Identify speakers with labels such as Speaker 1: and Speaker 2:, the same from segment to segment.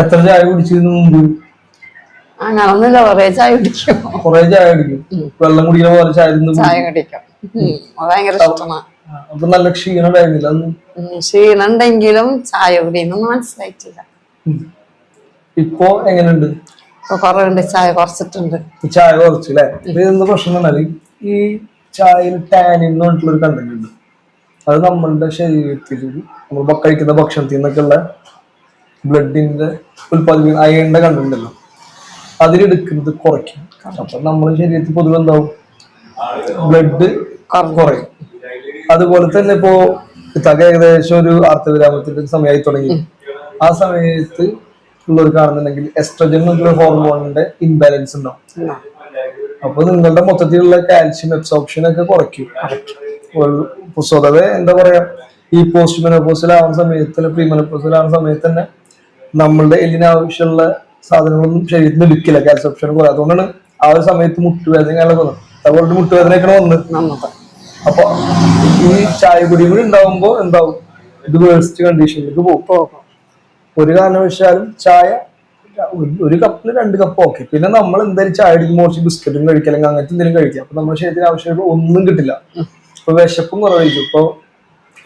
Speaker 1: എത്ര ചായ കുടിച്ചിരുന്നു മുമ്പ്?
Speaker 2: അങ്ങനൊന്നുമില്ല കൊറേ ചായ കുടിക്കും.
Speaker 1: കൊറേ ചായ കുടിക്കും. വെള്ളം കുടിക്കുന്ന പോലെ ചായ.
Speaker 2: ചായ കുടിക്കും. ഭയങ്കര ഇഷ്ടമാണ്.
Speaker 1: അപ്പൊ നല്ല ക്ഷീണം ഉണ്ടായിരുന്നില്ല
Speaker 2: ക്ഷീണം ഉണ്ടെങ്കിലും ചായ കുടിയെന്നൊന്നും മനസ്സിലായിട്ടില്ല.
Speaker 1: ഇപ്പോ എങ്ങനെയുണ്ട്?
Speaker 2: ഇപ്പൊ ചായ കുറച്ചിട്ടുണ്ട്.
Speaker 1: ഈ ചായ കുറച്ചു അല്ലെ പ്രശ്നം ഈ ചായയിൽ ടാനിൻ എന്ന് പറഞ്ഞിട്ടുള്ള ഒരു കണ്ടന്റ് ഉണ്ട്. അത് നമ്മളുടെ ശരീരത്തിൽ നമ്മൾ കഴിക്കുന്ന ഭക്ഷണത്തിൽ ബ്ലഡിന്റെ ഉൽപ്പാദിപ്പിക്കുന്ന അയണിന്റെ കണ്ടുണ്ടല്ലോ അതിലെടുക്കുന്നത് കുറയ്ക്കും. അപ്പൊ നമ്മുടെ ശരീരത്തിൽ പൊതുവെ എന്താവും? ബ്ലഡ് കുറയും. അതുപോലെ തന്നെ ഇപ്പോ ഇത്തക്ക ഏകദേശം ഒരു അർത്ഥവിരാമത്തിന്റെ സമയമായി തുടങ്ങി. ആ സമയത്ത് ഉള്ളവർ കാണുന്നുണ്ടെങ്കിൽ എസ്ട്രജൻ എന്നുള്ള ഹോർമോണിന്റെ ഇംബാലൻസ് ഉണ്ടാവും. അപ്പൊ നിങ്ങളുടെ മൊത്തത്തിലുള്ള കാൽഷ്യം അബ്സോർപ്ഷൻ ഒക്കെ കുറയ്ക്കും. സ്വതവേ എന്താ പറയാ? ഈ പോസ്റ്റ് മെനോപോസിലാവുന്ന സമയത്ത് പ്രീ മെനോപോസിലാവുന്ന സമയത്ത് തന്നെ നമ്മളുടെ എല്ലിന് ആവശ്യമുള്ള സാധനങ്ങളൊന്നും ശരീരത്തിൽ നിന്ന് എടുക്കില്ല കുറേ അബ്സോർപ്ഷൻ അതുകൊണ്ടാണ് ആ ഒരു സമയത്ത് മുട്ടുവേദന കാലം വന്നത്. അതുകൊണ്ട് മുട്ടുവേദനയൊക്കെ
Speaker 2: നമുക്ക്
Speaker 1: അപ്പൊ ഈ ചായ കുടി കൂടി ഉണ്ടാവുമ്പോ എന്താവും? ഇത് വേഴ്സ്റ്റ് കണ്ടീഷനിലേക്ക് പോകും. ഒരു കാരണവശാലും ചായ ഒരു- കപ്പിൽ രണ്ട് കപ്പ് ഓക്കെ. പിന്നെ നമ്മൾ എന്തായാലും ചായ അടിക്കുമ്പോൾ കുറച്ച് ബിസ്ക്കറ്റും കഴിക്കാം അല്ലെങ്കിൽ അങ്ങനത്തെ എന്തെങ്കിലും കഴിക്കുക അപ്പൊ നമ്മുടെ ശരീരത്തിന് ആവശ്യമായിട്ട് ഒന്നും കിട്ടില്ല. ഇപ്പൊ വിശപ്പും കുറവായിരിക്കും. ഇപ്പൊ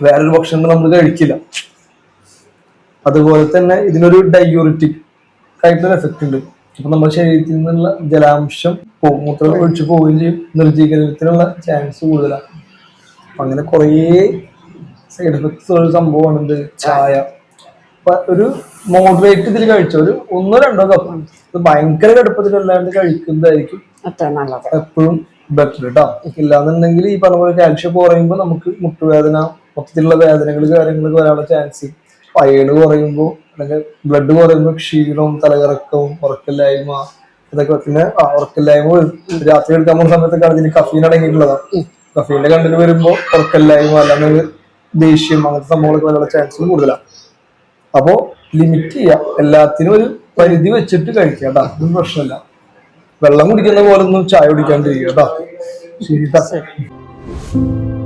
Speaker 1: വേറൊരു ഭക്ഷണം നമ്മൾ കഴിക്കില്ല. അതുപോലെ തന്നെ ഇതിനൊരു ഡയൂറിറ്റിക് ആയിട്ടുള്ള എഫക്റ്റ് ഉണ്ട്. അപ്പൊ നമ്മുടെ ശരീരത്തിൽ നിന്നുള്ള ജലാംശം പോകും മൂത്രം ഒഴിച്ചു പോവുകയും ചെയ്യും. നിർജീകരണത്തിനുള്ള ചാൻസ് കൂടുതലാണ്. അങ്ങനെ കുറേ സൈഡ് എഫക്ട്സ് ഉള്ള സംഭവമാണ് എന്ത്? ചായ. ഒരു മോഡറേറ്റ് ഇതിൽ കഴിച്ച? ഒരു ഒന്നോ രണ്ടോ കപ്പ് ഇത് ഭയങ്കര കടുപ്പത്തിലല്ലാണ്ട് കഴിക്കുന്നതായിരിക്കും എപ്പോഴും ബെറ്റർ കേട്ടോ ഇല്ലാന്നുണ്ടെങ്കിൽ ഈ പറഞ്ഞ പോലെ കാൽഷ്യം കുറയുമ്പോൾ നമുക്ക് മുട്ടുവേദന മൊത്തത്തിലുള്ള വേദനകൾ കാര്യങ്ങളൊക്കെ വരാനുള്ള ചാൻസ് അയണ് കുറയുമ്പോൾ അല്ലെങ്കിൽ ബ്ലഡ് കുറയുമ്പോൾ ക്ഷീണവും തലകറക്കവും ഉറക്കില്ലായ്മ ഇതൊക്കെ പിന്നെ ഉറക്കില്ലായ്മ രാത്രി എടുക്കാൻ പോകുന്ന സമയത്തൊക്കെ അതിന് കഫീൻ അടങ്ങിയിട്ടുള്ളതാണ് കഫീന്റെ കണ്ടിന് വരുമ്പോൾ ഉറക്കില്ലായ്മ അല്ലാതെ ദേഷ്യം അങ്ങനത്തെ സംഭവങ്ങളൊക്കെ വരാനുള്ള ചാൻസ് കൂടുതലാണ് അപ്പോൾ ലിമിറ്റ് ചെയ്യാം. എല്ലാത്തിനും ഒരു പരിധി വെച്ചിട്ട് കഴിക്കുക കേട്ടോ. അതൊന്നും പ്രശ്നമില്ല. വെള്ളം കുടിക്കുന്ന പോലെ ഒന്നും ചായ കുടിക്കാണ്ടിരിക്കുക കേട്ടോ. ശരി.